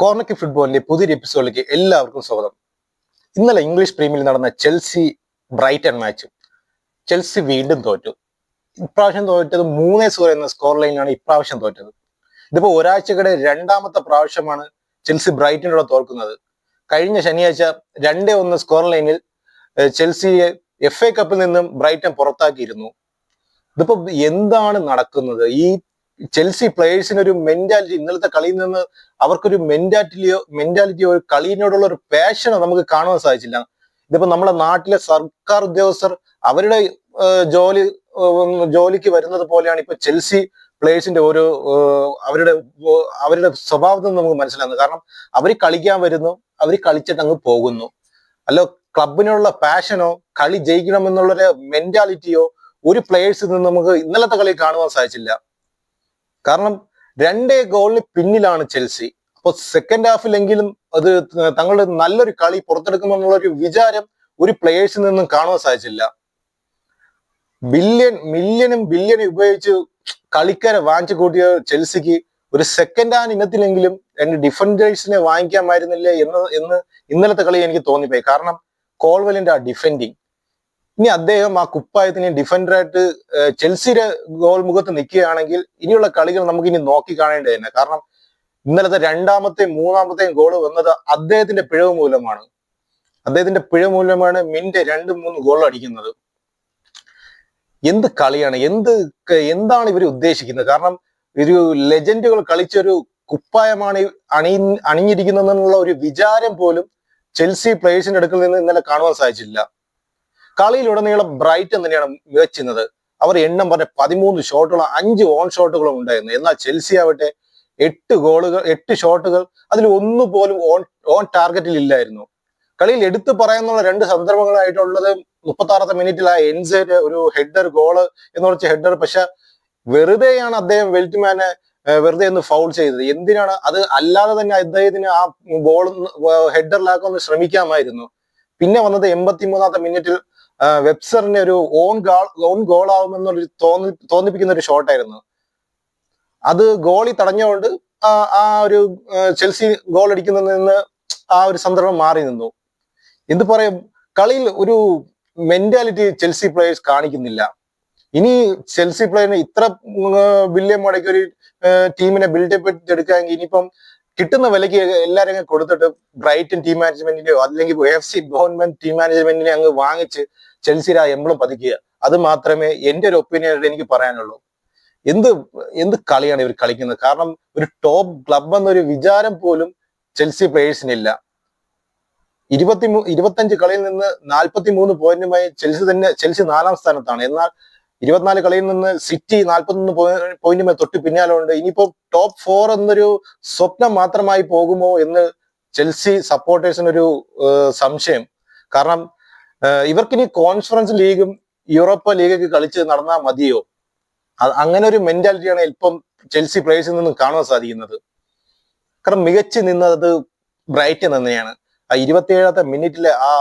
കോർണക്കി ഫുട്ബോളിന്റെ പുതിയൊരു എപ്പിസോഡിലേക്ക് എല്ലാവർക്കും സ്വാഗതം. ഇന്നലെ ഇംഗ്ലീഷ് പ്രീമിയറിൽ നടന്ന ചെൽസി ബ്രൈറ്റൺ മാച്ച്. ചെൽസി വീണ്ടും തോറ്റു. ഇപ്രാവശ്യം തോറ്റത് മൂന്നേ സ്കോർ എന്ന സ്കോർ ലൈനിലാണ് ഇപ്രാവശ്യം തോറ്റത്. ഇതിപ്പോ ഒരാഴ്ചക്കിടെ രണ്ടാമത്തെ പ്രാവശ്യമാണ് ചെൽസി ബ്രൈറ്റനോട് തോൽക്കുന്നത്. കഴിഞ്ഞ ശനിയാഴ്ച രണ്ടേ ഒന്ന് സ്കോർ ലൈനിൽ ചെൽസിയെ എഫ് എ കപ്പിൽ നിന്നും ബ്രൈറ്റൺ പുറത്താക്കിയിരുന്നു. ഇതിപ്പോ എന്താണ് നടക്കുന്നത്? ഈ ചെൽസി പ്ലേയേഴ്സിന് ഒരു മെന്റാലിറ്റി ഇന്നലത്തെ കളിയിൽ നിന്ന് അവർക്കൊരു മെന്റാലിറ്റിയോ മെന്റാലിറ്റിയോ ഒരു കളിയിനോടുള്ള ഒരു പാഷനോ നമുക്ക് കാണുവാൻ സാധിച്ചില്ല. ഇതിപ്പോ നമ്മുടെ നാട്ടിലെ സർക്കാർ ഉദ്യോഗസ്ഥർ അവരുടെ ജോലി ജോലിക്ക് വരുന്നത് പോലെയാണ് ഇപ്പൊ ചെൽസി പ്ലേയേഴ്സിന്റെ ഒരു അവരുടെ അവരുടെ സ്വഭാവത്തിൽ നമുക്ക് മനസ്സിലാകുന്നത്. കാരണം അവർ കളിക്കാൻ വരുന്നു അവർ കളിച്ചിട്ട് അങ്ങ് പോകുന്നു. അല്ലോ ക്ലബിനുള്ള പാഷനോ കളി ജയിക്കണമെന്നുള്ളൊരു മെന്റാലിറ്റിയോ ഒരു പ്ലേയേഴ്സിൽ നിന്ന് നമുക്ക് ഇന്നലത്തെ കളി കാണുവാൻ സാധിച്ചില്ല. കാരണം രണ്ടേ ഗോളിന് പിന്നിലാണ് ചെൽസി. അപ്പോൾ സെക്കൻഡ് ഹാഫിലെങ്കിലും അത് തങ്ങളുടെ നല്ലൊരു കളി പുറത്തെടുക്കുമെന്നുള്ള ഒരു വിചാരം ഒരു പ്ലേയേഴ്സിൽ നിന്നും കാണുവാൻ സാധിച്ചില്ല. ബില്യൺ മില്യനും ബില്യനും ഉപയോഗിച്ച് കളിക്കാരെ വാങ്ങിച്ചു കൂട്ടിയ ചെൽസിക്ക് ഒരു സെക്കൻഡ് ഹാൻഡ് ഇനത്തിലെങ്കിലും രണ്ട് ഡിഫൻഡേഴ്സിനെ വാങ്ങിക്കാമായിരുന്നില്ലേ എന്ന് എന്ന് ഇന്നലത്തെ കളി എനിക്ക് തോന്നിപ്പോയി. കാരണം കോൾവെലിന്റെ ആ ഡിഫെൻഡിങ് ഇനി അദ്ദേഹം ആ കുപ്പായത്തിന് ഡിഫൻഡറായിട്ട് ചെൽസിയുടെ ഗോൾ മുഖത്ത് നിൽക്കുകയാണെങ്കിൽ ഇനിയുള്ള കളികൾ നമുക്ക് ഇനി നോക്കി കാണേണ്ടത് തന്നെ കാരണം ഇന്നലത്തെ രണ്ടാമത്തെയും മൂന്നാമത്തെയും ഗോൾ വന്നത് അദ്ദേഹത്തിന്റെ പിഴവ് മൂലമാണ്. അദ്ദേഹത്തിന്റെ പിഴവ് മൂലമാണ് മിന്റെ രണ്ട് മൂന്ന് ഗോൾ അടിക്കുന്നത്. എന്ത് കളിയാണ് എന്ത് എന്താണ് ഇവർ ഉദ്ദേശിക്കുന്നത്? കാരണം ഒരു ലെജൻഡുകൾ കളിച്ചൊരു കുപ്പായമാണ് അണി അണിഞ്ഞിരിക്കുന്നതെന്നുള്ള ഒരു വിചാരം പോലും ചെൽസി പ്ലേയേഴ്സിന്റെ അടുക്കൽ നിന്ന് ഇന്നലെ കാണുവാൻ സാധിച്ചില്ല. കളിയിലുടനീളം ബ്രൈറ്റൺ തന്നെയാണ് മികച്ചിരുന്നത്. അവർ എണ്ണം പറഞ്ഞ പതിമൂന്ന് ഷോട്ടുകളും അഞ്ച് ഓൺ ഷോട്ടുകളും ഉണ്ടായിരുന്നു. എന്നാൽ ചെൽസി ആവട്ടെ എട്ട് ഗോളുകൾ എട്ട് ഷോട്ടുകൾ അതിൽ ഒന്നുപോലും ഓൺ ഓൺ ടാർഗറ്റിൽ ഇല്ലായിരുന്നു. കളിയിൽ എടുത്തു പറയാനുള്ള രണ്ട് സന്ദർഭങ്ങളായിട്ടുള്ളത് മുപ്പത്തി ആറത്തെ മിനിറ്റിൽ ആ എൻസേറ്റ് ഒരു ഹെഡർ ഗോൾ എന്ന് പറഞ്ഞ ഹെഡർ പക്ഷെ വെറുതെയാണ് അദ്ദേഹം വെൽറ്റ്മാനെ വെറുതെ ഒന്ന് ഫൗൾ ചെയ്തത്. എന്തിനാണ്? അത് അല്ലാതെ തന്നെ അദ്ദേഹത്തിന് ആ ബോൾ ഹെഡറിലാക്കാൻ ഒന്ന് ശ്രമിക്കാമായിരുന്നു. പിന്നെ വന്നത് എൺപത്തി മൂന്നാമത്തെ മിനിറ്റിൽ വെബ്സറിന്റെ ഒരു ഓൺ ഗോൾ ഓൺ ഗോൾ ആവുമെന്നൊരു തോന്നി തോന്നിപ്പിക്കുന്ന ഒരു ഷോട്ടായിരുന്നു അത് ഗോളി തടഞ്ഞുകൊണ്ട് ആ ഒരു ചെൽസി ഗോൾ അടിക്കുന്നതിൽ നിന്ന് ആ ഒരു സന്ദർഭം മാറി നിന്നു. എന്ത് പറയും? കളിയിൽ ഒരു മെന്റാലിറ്റി ചെൽസി പ്ലേയേഴ്സ് കാണിക്കുന്നില്ല. ഇനി ചെൽസി പ്ലേയറിന് ഇത്ര ബില്യൺ മുടക്കി ഒരു ടീമിനെ ബിൽഡപ്പ് എടുക്കാമെങ്കിൽ ഇനിയിപ്പം കിട്ടുന്ന വിലയ്ക്ക് എല്ലാവരും കൊടുത്തിട്ട് ബ്രൈറ്റൻ ടീം മാനേജ്മെന്റിനെയോ അല്ലെങ്കിൽ എഫ് സി ഗവൺമെന്റ് ടീം മാനേജ്മെന്റിനെ അങ്ങ് വാങ്ങിച്ച് ചെൽസിയുടെ ആ എംബ്ലം പതിക്കുക അത് മാത്രമേ എന്റെ ഒരു ഒപ്പീനിയനായിട്ട് എനിക്ക് പറയാനുള്ളൂ. എന്ത് എന്ത് കളിയാണ് ഇവർ കളിക്കുന്നത്? കാരണം ഒരു ടോപ്പ് ക്ലബ് എന്നൊരു വിചാരം പോലും ചെൽസി പ്ലേയേഴ്സിനില്ല ഇരുപത്തി ഇരുപത്തഞ്ച് കളിയിൽ നിന്ന് നാൽപ്പത്തി മൂന്ന് പോയിന്റുമായി ചെൽസി തന്നെ ചെൽസി നാലാം സ്ഥാനത്താണ്. എന്നാൽ ഇരുപത്തിനാല് കളിയിൽ നിന്ന് സിറ്റി നാൽപ്പത്തൊന്ന് പോയിന്റുമായി തൊട്ട് പിന്നാലുണ്ട് ഇനിയിപ്പോ ടോപ്പ് ഫോർ എന്നൊരു സ്വപ്നം മാത്രമായി പോകുമോ എന്ന് ചെൽസി സപ്പോർട്ടേഴ്സിനൊരു സംശയം. കാരണം ഇവർക്കിനി കോൺഫറൻസ് ലീഗും യൂറോപ്പ ലീഗൊക്കെ കളിച്ച് നടന്നാൽ മതിയോ? അങ്ങനെ ഒരു മെന്റാലിറ്റിയാണ് ഇപ്പം ചെൽസി പ്ലേയേഴ്സിൽ നിന്നും കാണാൻ സാധിക്കുന്നത്. കാരണം മികച്ച് നിന്നത് ബ്രൈറ്റൻ തന്നെയാണ്. ആ ഇരുപത്തിയേഴാമത്തെ മിനിറ്റിലെ ആ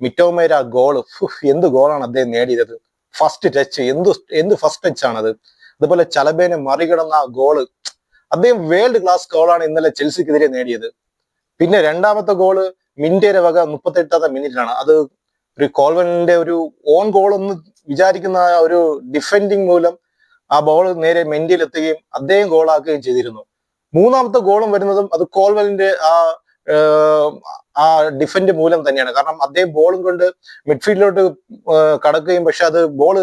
മിറ്റോമേര ഗോൾ എന്ത് ഗോളാണ് അദ്ദേഹം നേടിയത്? ഫസ്റ്റ് ടച്ച് എന്ത് എന്ത് ഫസ്റ്റ് ടച്ച് ആണത്? അതുപോലെ ചലബേനെ മറികടന്ന ആ ഗോൾ അദ്ദേഹം വേൾഡ് ക്ലാസ് ഗോളാണ് ഇന്നലെ ചെൽസിക്കെതിരെ നേടിയത്. പിന്നെ രണ്ടാമത്തെ ഗോൾ മിന്റേരെ വക മുപ്പത്തെട്ടാമത്തെ മിനിറ്റിലാണ്. അത് ഒരു കോൾവനിന്റെ ഒരു ഓൺ ഗോൾ എന്ന് വിചാരിക്കുന്ന ആ ഒരു ഡിഫെൻഡിങ് മൂലം ആ ബോൾ നേരെ മെന്റിൽ എത്തുകയും അദ്ദേഹം ഗോളാക്കുകയും ചെയ്തിരുന്നു. മൂന്നാമത്തെ ഗോളും വരുന്നതും അത് കോൾവലിന്റെ ആ ആ ഡിഫൻഡ് മൂലം തന്നെയാണ്. കാരണം അദ്ദേഹം ബോളും കൊണ്ട് മിഡ്ഫീൽഡിലോട്ട് കടക്കുകയും പക്ഷെ അത് ബോൾ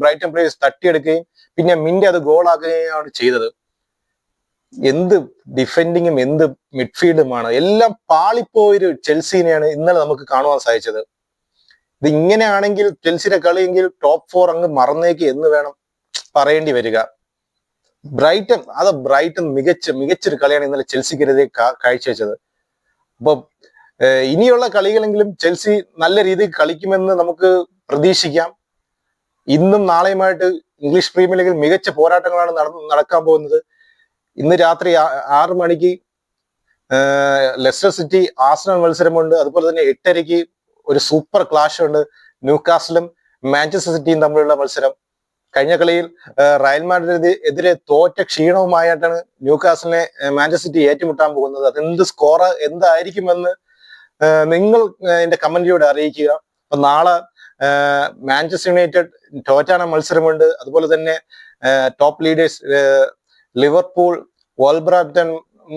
ബ്രൈറ്റൺ പ്ലേയേഴ്സ് തട്ടിയെടുക്കുകയും പിന്നെ മിന്റെ അത് ഗോളാക്കുകയാണ് ചെയ്തത്. എന്ത് ഡിഫെൻഡിങ്ങും എന്ത് മിഡ്ഫീൽഡുമാണ് എല്ലാം പാളിപ്പോയൊരു ചെൽസീനെയാണ് ഇന്നലെ നമുക്ക് കാണുവാൻ സാധിച്ചത്. ഇത് ഇങ്ങനെയാണെങ്കിൽ ചെൽസിയുടെ കളിയെങ്കിൽ ടോപ്പ് ഫോർ അങ്ങ് മറന്നേക്ക് എന്ന് വേണം പറയേണ്ടി വരിക. ബ്രൈറ്റൺ അത് ബ്രൈറ്റൺ മികച്ച മികച്ചൊരു കളിയാണ് ഇന്നലെ ചെൽസിക്കെതിരെ കാഴ്ചവെച്ചത്. അപ്പൊ ഇനിയുള്ള കളികളെങ്കിലും ചെൽസി നല്ല രീതിയിൽ കളിക്കുമെന്ന് നമുക്ക് പ്രതീക്ഷിക്കാം. ഇന്നും നാളെയുമായിട്ട് ഇംഗ്ലീഷ് പ്രീമിയർ ലീഗിൽ മികച്ച പോരാട്ടങ്ങളാണ് നടക്കാൻ പോകുന്നത്. ഇന്ന് രാത്രി ആറ് മണിക്ക് ലെസ്റ്റർ സിറ്റി ആസ്നൽ മത്സരമുണ്ട്. അതുപോലെ തന്നെ എട്ടരയ്ക്ക് ഒരു സൂപ്പർ ക്ലാഷ് ഉണ്ട്. ന്യൂകാസിലും മാഞ്ചസ്റ്റർ സിറ്റിയും തമ്മിലുള്ള മത്സരം. കഴിഞ്ഞ കളിയിൽ റയൽ മാഡ്രിഡ് എതിരെ തോറ്റ ക്ഷീണവുമായിട്ടാണ് ന്യൂകാസിലിനെ മാഞ്ചസ്റ്റർ സിറ്റി ഏറ്റുമുട്ടാൻ പോകുന്നത്. അത് എന്ത് സ്കോർ എന്തായിരിക്കുമെന്ന് നിങ്ങൾ എന്റെ കമന്റിലൂടെ അറിയിക്കുക. അപ്പൊ നാളെ മാഞ്ചസ്റ്റർ യുണൈറ്റഡ് ടോറ്റാന മത്സരമുണ്ട്. അതുപോലെ തന്നെ ടോപ്പ് ലീഡേഴ്സ് ലിവർപൂൾ വോൾബ്രാപ്റ്റൺ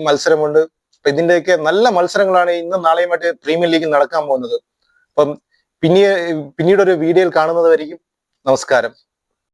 മത്സരമുണ്ട്. അപ്പൊ ഇതിന്റെയൊക്കെ നല്ല മത്സരങ്ങളാണ് ഇന്നും നാളെയുമായിട്ട് പ്രീമിയർ ലീഗ് നടക്കാൻ പോകുന്നത്. അപ്പം പിന്നെ പിന്നീട് ഒരു വീഡിയോയിൽ കാണുന്നതായിരിക്കും നമസ്കാരം.